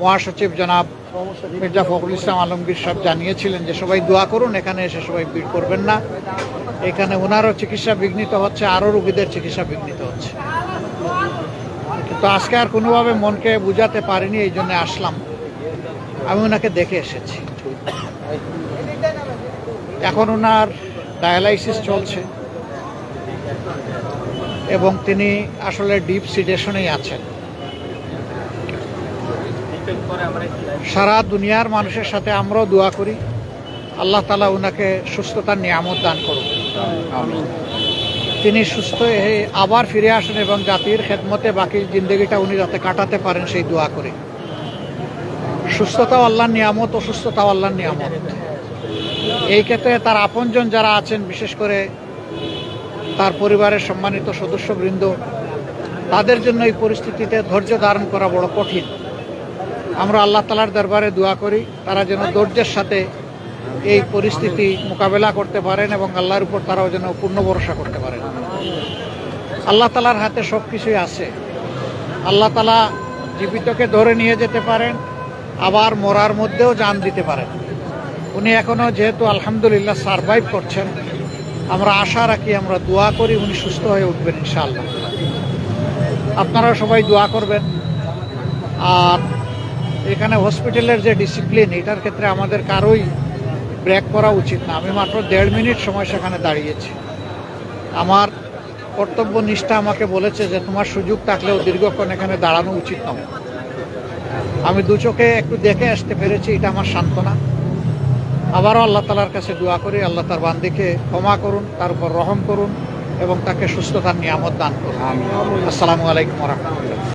মহাসচিব জনাব মির্জা ফখরুল ইসলাম আলমগীর সাহেব জানিয়েছিলেন যে সবাই দোয়া করুন, এখানে এসে সবাই ভিড় করবেন না। এখানে ওনারও চিকিৎসা বিঘ্নিত হচ্ছে, আরও রোগীদের চিকিৎসা বিঘ্নিত হচ্ছে। কিন্তু আজকে আর কোনোভাবে মনকে বুঝাতে পারিনি, এই জন্য আসলাম। আমি ওনাকে দেখে এসেছি। এখন ওনার ডায়ালাইসিস চলছে এবং তিনি আসলে ডিপ সিডেশনেই আছেন। সারা দুনিয়ার মানুষের সাথে আমরাও দোয়া করি। আল্লাহ তালা ওনাকে সুস্থতার নিয়ামত দান করুন তিনি সুস্থ হয়ে আবার ফিরে আসেন এবং জাতির খেদমতে বাকি জিন্দগিটা উনি যাতে কাটাতে পারেন সেই দোয়া করে। সুস্থতাও আল্লাহর নিয়ামত অসুস্থতাও আল্লাহর নিয়ামত। এই ক্ষেত্রে তার আপনজন যারা আছেন বিশেষ করে তার পরিবারের সম্মানিত সদস্যবৃন্দ তাদের জন্য এই পরিস্থিতিতে ধৈর্য ধারণ করা বড় কঠিন। আমরা আল্লাহ তালার দরবারে দোয়া করি, তারা যেন ধৈর্যের সাথে এই পরিস্থিতি মোকাবেলা করতে পারেন এবং আল্লাহর উপর তারাও যেন পূর্ণ ভরসা করতে পারেন। আল্লাহ তালার হাতে সব কিছুই আছে। আল্লাহ তালা জীবিতকে ধরে নিয়ে যেতে পারেন, আবার মরার মধ্যেও জান দিতে পারেন। উনি এখনও যেহেতু আলহামদুলিল্লাহ সারভাইভ করছেন, আমরা আশা রাখি, আমরা দোয়া করি, উনি সুস্থ হয়ে উঠবেন ইনশাআল্লাহ। আপনারা সবাই দোয়া করবেন। আর এখানে হসপিটালের যে ডিসিপ্লিন এটার ক্ষেত্রে আমাদের কারোই ব্রেক করা উচিত না। আমি মাত্র দেড় মিনিট সময় সেখানে দাঁড়িয়েছি। আমার কর্তব্য নিষ্ঠা আমাকে বলেছে যে তোমার সুযোগ থাকলেও দীর্ঘক্ষণ এখানে দাঁড়ানো উচিত নয়। আমি দু চোখে একটু দেখে আসতে পেরেছি এটা আমার সান্ত্বনা। আবারও আল্লাহ তালার কাছে দোয়া করি আল্লাহ তার বান্দিকে ক্ষমা করুন তার উপর রহম করুন এবং তাকে সুস্থতার নিয়ামত দান করুন। আসসালামু আলাইকুম রহমতুল্লাহ।